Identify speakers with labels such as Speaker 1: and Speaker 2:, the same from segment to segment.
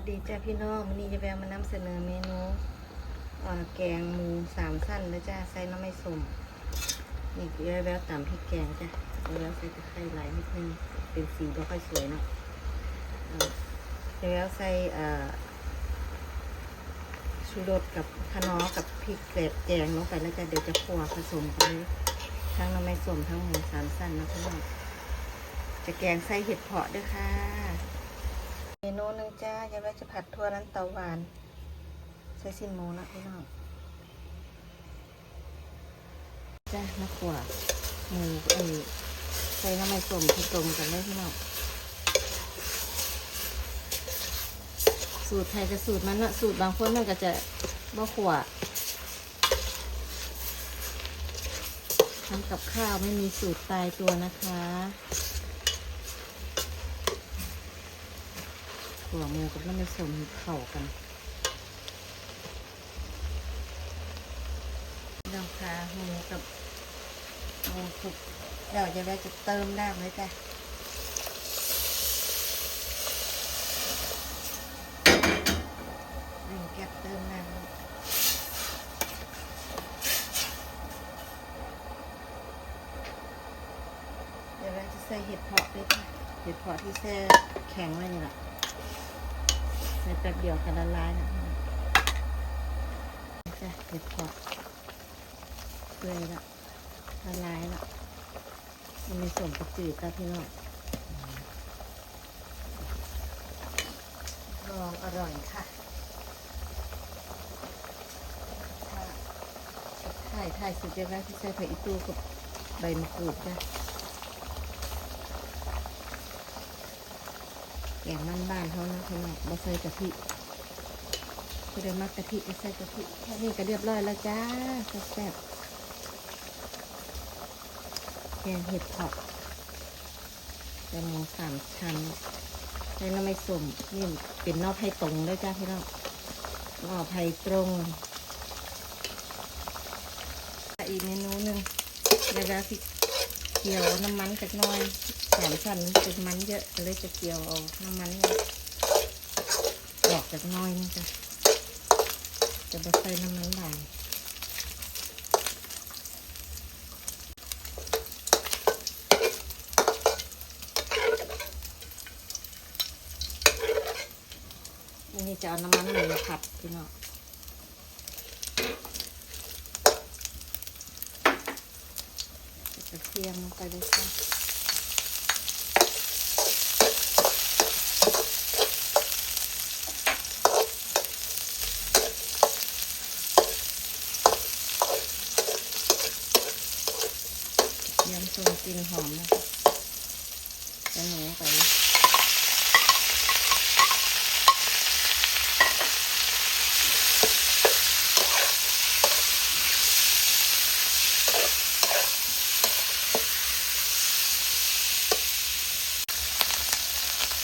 Speaker 1: สดีจ้าพี่น้องวันนี้จะแววมานำเสนอเมนูแกงหมูสามสั้นนะจ้าใส่น้ำไม่ส้มนี่จะแววตามพริกแกงจ้ะจะแววใส่ตะไคร้หลายนิดนึงเป็นสีไม่ค่อยสวยเนาะจะแววใส่ชูรสกับคะน้อกับพริกเกล็ดแกงลงไปแล้วจ้ะเดี๋ยวจะคั่วผสมกันเลยทั้งน้ำไม่ส้มทั้งหมูสามสั้นนะพี่น้องจะแกงใส่เห็ดเผาะด้วยค่ะ หนึ่งจ้าย่าไว้จะผัดทั่วนั้นเตาหวาน ใส่สิ้นหมูนะพี่น้องจ้ามะขวาหมูเอใส่น้ำมันส้มผสมกันเลยพี่น้องสูตรไทยกับสูตรมันนะสูตรบางคนมันก็จะมะขวาทำกับข้าวไม่มีสูตรตายตัวนะคะ หัวหมูกับน้ำมันสมเข้ากันดองคาหมูกับหมูสุกเดี๋ยวจะได้จะเติมน้ำเลยจ้ะหนึ่งแก๊บเติมน้ำเลยเดี๋ยวเราจะใส่เห็ดเพาะด้วยค่ะ เห็ดเพาะที่แช่แข็งไว้นี่แหละ ใส่แป๊บเดียวกันละลายนะจ้ะเก็บพอเปื่อยละละลายละมันมีส่วนกระจืดจ้ะพี่น้องลองอร่อยค่ะถ่ายถ่ายสุดยอดที่ใส่ผักอีตูกับใบมะกรูดจ้ะ แก งมันบ้านเขานะพี่น้องบ่ใส่กะทิคือได้มักกะทิก็ใส่กะทิแค่นี้ก็เรียบร้อยแล้วจ้าแซ่บแกงเห็ดเผาะแกงหมูสามชั้นใช้น้ำไม่ส้มนี่เป็นนอกไผ่ตรงด้วยจ้าพี่น้องนอกไผ่ตรงอีกเมนูหนึ่งเดี๋ยวสิ เกี่ยวน้ำมันจักหน่อยสามชั้นเป็นมันเยอะเลยจะเกี่ยวเอาน้ำมันออกจากน้อยนี่จ้ะจะบดใส่น้ำมันหลายนี่จะเอาน้ำมันหมูผัดพี่น้องกระเทียมลงไปเลยค่ะยำส้มกลิ่นหอมนะคะจะหนูไป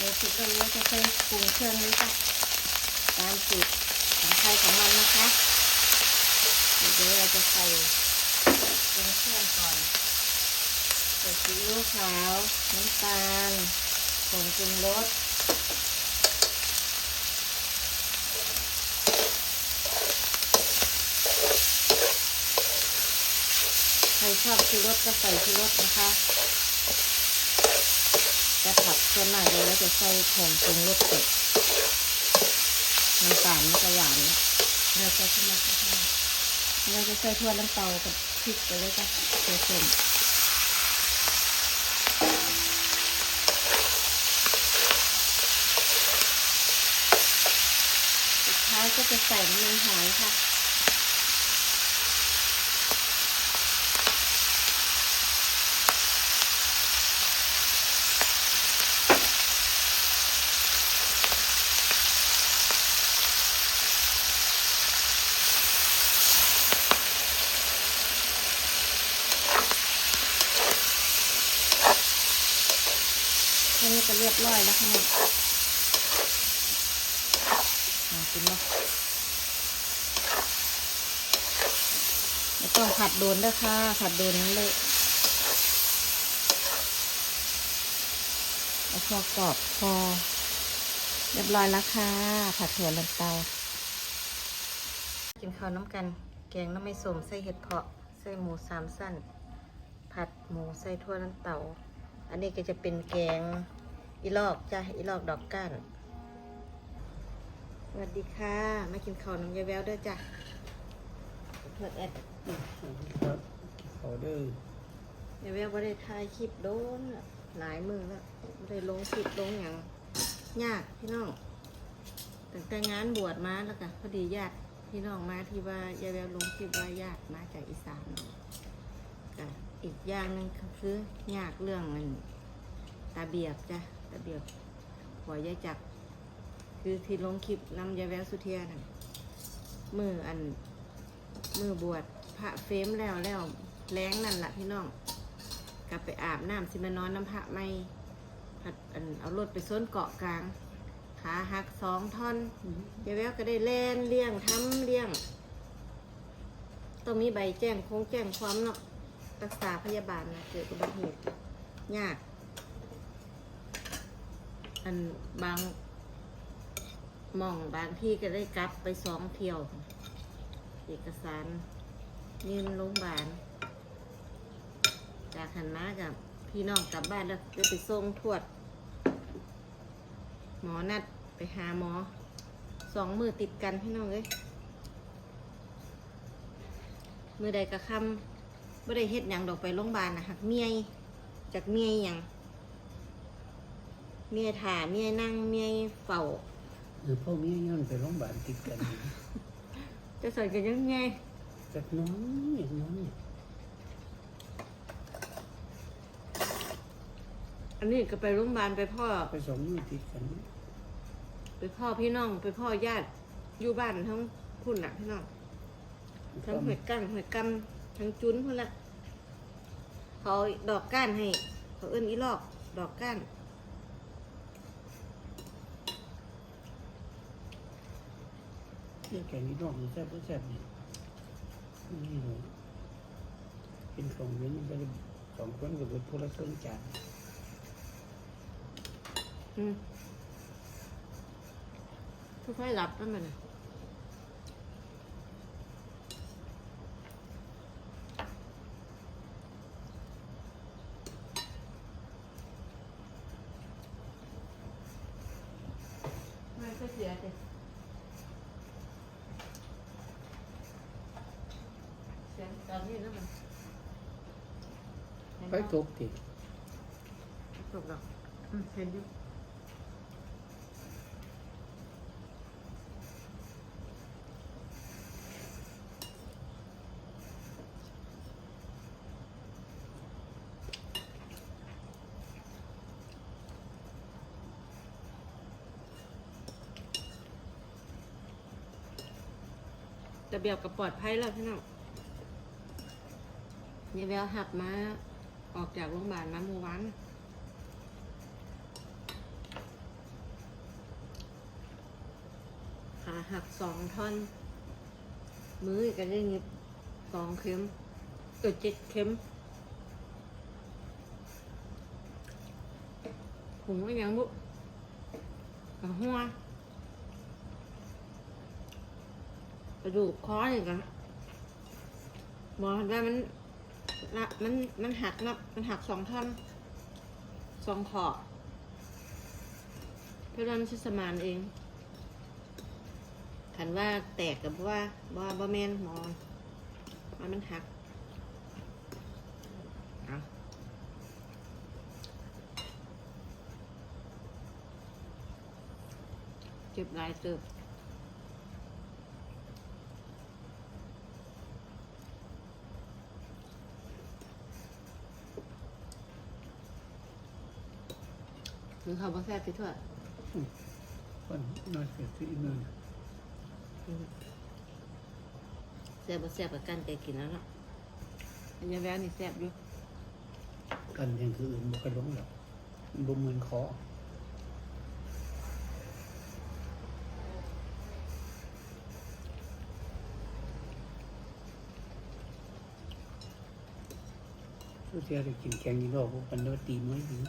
Speaker 1: เดี๋ยวสุดแล้วเราจะใส่ปรุงเครื่องนี้ค่ะตามสูตรของใครของมันนะคะเดี๋ยวเราจะใส่ปรุงเครื่องก่อนใส่ซีอิ๊วขาวน้ำตาลผงปรุงรสใครชอบชูรสก็ใส่ชูรสนะคะ จะผัดส่วนหน่อยเลยแล้วจะใส่ผงปรุงรสเป็ดน้ำตาลมันจะหวานนะเราจะขึ้นมาขึ้นมาเราจะใส่ทั่วน้ำเตากับพริกไปเลยจ้ะใส่ส้มสุดท้ายก็จะใส่น้ำมันหอยค่ะ ร้อยแล้วค่ะเนี่ยกินเนาะไม่ต้องผัดโดนด้วยค่ะ ผัดโดนนั่นเลยเอาพอกรอบพอ เรียบร้อยแล้วค่ะ ผัดถั่วลันเตา กินข้าวน้ำกัน แกงน้ำไม่สมใส่เห็ดเพาะ ใส่หมูสามสั้น ผัดหมูใส่ถั่วลันเตา อันนี้ก็จะเป็นแกง อีลอกจ้ะอีลอกดอกก้านสวัสดีค่ะ มากินข้าวน้ำยายแววเด้อจ้ะเพื่อนแอด
Speaker 2: ครับออเดอร์
Speaker 1: ยายแววบ่ได้ถ่ายคลิปโดนละหลายมือแล้วบ่ได้ลงคลิปลงอย่างยากพี่น้องตั้งแต่งานบวชมาแล้วก็พอดีญาติพี่น้องมาที่ว่ายายแววลงคลิปว่าญาติมาจากอีสานก็อีกอย่างหนึ่งก็คือยากเรื่องเงินตาเบียบจ้ะ ตาเบียบหัวยายจัก คือที่ลงคลิปนำยายแววสุเทียน่ะมืออัน มือบวชพระเฟรมแล้วแล้วแรงนั่นแหละพี่น้อง กลับไปอาบน้ำสิมานอนน้ำพระไม่ผัดอันเอารถไปส้นเกาะกลางขาหักสองท่อนยายแววก็ได้เล่นเลี้ยงทำเลี้ยงต้องมีใบแจ้งคงแจ้งความเนาะรักษาพยาบาลนะเกิดอุบัติเหตุยาก อันบางหมองบางที่ก็ได้กลับไปสองเที่ยว เอกสารยื่นโรงพยาบาลจากหันมากับพี่น้องกลับบ้านแล้วจะไปส่งทวด หมอนัดไปหาหมอสองมือติดกันพี่น้องเอ้ยมือใดกระคำไม่ได้เฮ็ดหยังดอกไปโรงพยาบาลนะหักเมียจากเมียยหยัง เมียถ่าเมียนั่งเมียเฝ้า
Speaker 2: หรือพ่อแม่ย้อนไปโรงพยาบาลติดกัน
Speaker 1: จะใส่กันยังไง
Speaker 2: จากน้องอย่างน้องเนี่ย
Speaker 1: อันนี้ก็ไปโรงพยาบาลไปพ่อ
Speaker 2: ไปสองมือติดกัน
Speaker 1: ไปพ่อพี่น้อง ไปพ่อญาติอยู่บ้านทั้งพุ่นน่ะพี่น้องทั้งหวยกั้งหวยกำทั้งจุ้นพุ่นละเขาดอกก้านให้ เขาเอิ้นอีลอก ดอกก้าน
Speaker 2: เรื่องแกงนี้นอกมันแซ่บก็แซ่บเนี่ยนี่เลยเป็นของเว้นไปสองคนกับเป็นพละเครื่องจาน
Speaker 1: อืมค่อยๆหลับนั่นมันน่ะไม่ก็เสียเลยเสียง ตอนนี้นะมัน
Speaker 2: ไปตกติด
Speaker 1: ตกดอกอืมเห็นอยู่ระเบียบกับปลอดภัยแล้วพี่น้อง ยายแววหักมาออกจากโรงพยาบาลมาเมื่อวานขาหักสองท่อน มือก็ได้เยิบสองเข็มเออเจ็ดเข็มผมก็ยังบุกับหัวกระดูกคอนี่กันบอกว่ามัน ละมันมันหักเนาะมันหักสองท่อนสองขอเพื่อนชื่อสมานเองขันว่าแตกกับว่าว่าบ่แมนหมอว่ามันหักเอาเจ็บหลายเติบ หรือเขาบ่แซ่บไปทั่ว
Speaker 2: คนน้อยเสียที่อีกหนึ่ง
Speaker 1: แซ่บบ่แซ่บกับกันแต่กินแล้วเนาะอันยาแววนี่แซ่บอยู่
Speaker 2: กันอย่างคืออื่นบุกระลงหรอกมันบ่เหมือนคอสุดท้ายได้กินแกงยี่รอบพวกมันได้ตีมืออยู่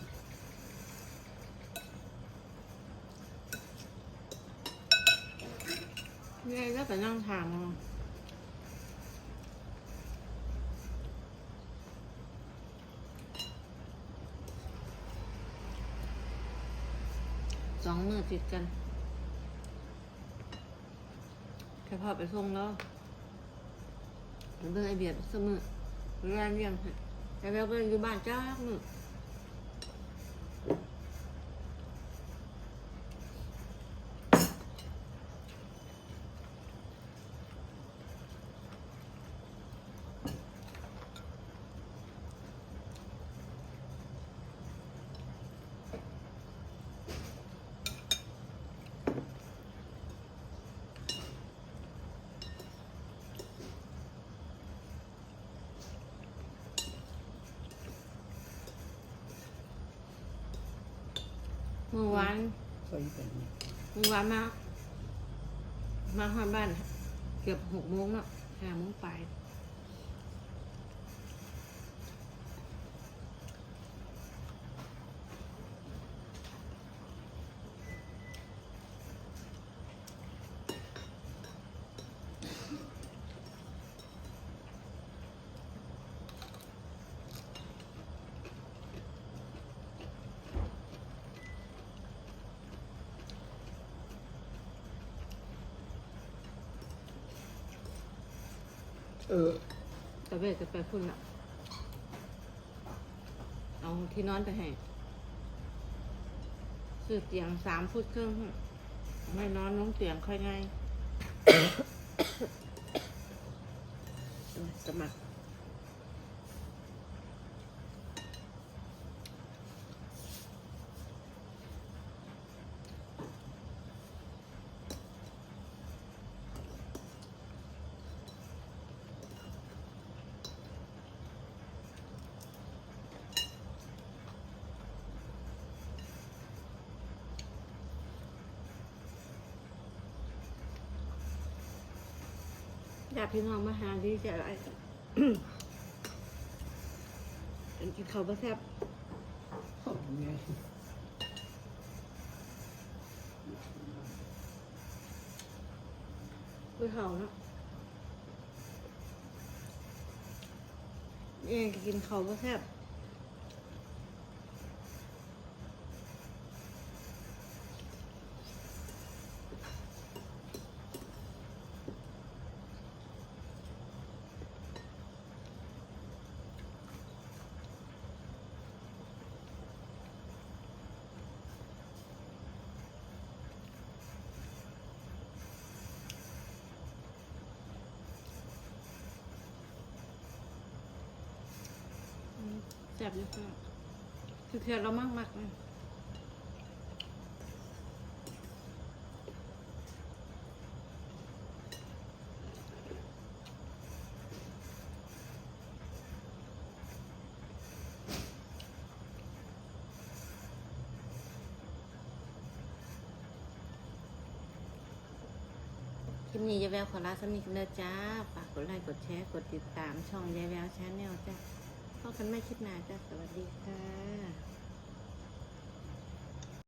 Speaker 1: นี่ไงแล้วก็นั่งทางเอาสองมือติดกันแค่พอไปส่งแล้วเบิ่งไอเบียดเสมอเรียนเรียงแต่แล้วก็อยู่บ้านจ้ามือ มื่อวาน
Speaker 2: ส่แต่นี่
Speaker 1: เมื่อวานมา มาหาบ้าน เกือบหกโมงแล้วห้าโมงไป
Speaker 2: เออ
Speaker 1: แต่เวกจะไปพุ่นอะเอาที่นอนไปให้ซื้อเตียงสามฟุตครึ่งไม่นอนน้องเตียงค่อยง่ายสมัคร ญาติพี่น้องมาหาดีใจะอะไรอันกินข้าวบะแซ่บกุ้ยเห่าเนาะเองกินข้าวบะแซ่บอืม แซ่บเยอะมากคือเทียนเรามากมากเลยคลิปนี้ยายแววขอลาสมิกเนอจ้า ฝากกดไลค์ กดแชร์ กดติดตามช่องยายแววชาแนลจ้า กันไม่คลิดหน้าจ้ะสวัสดีค่ะ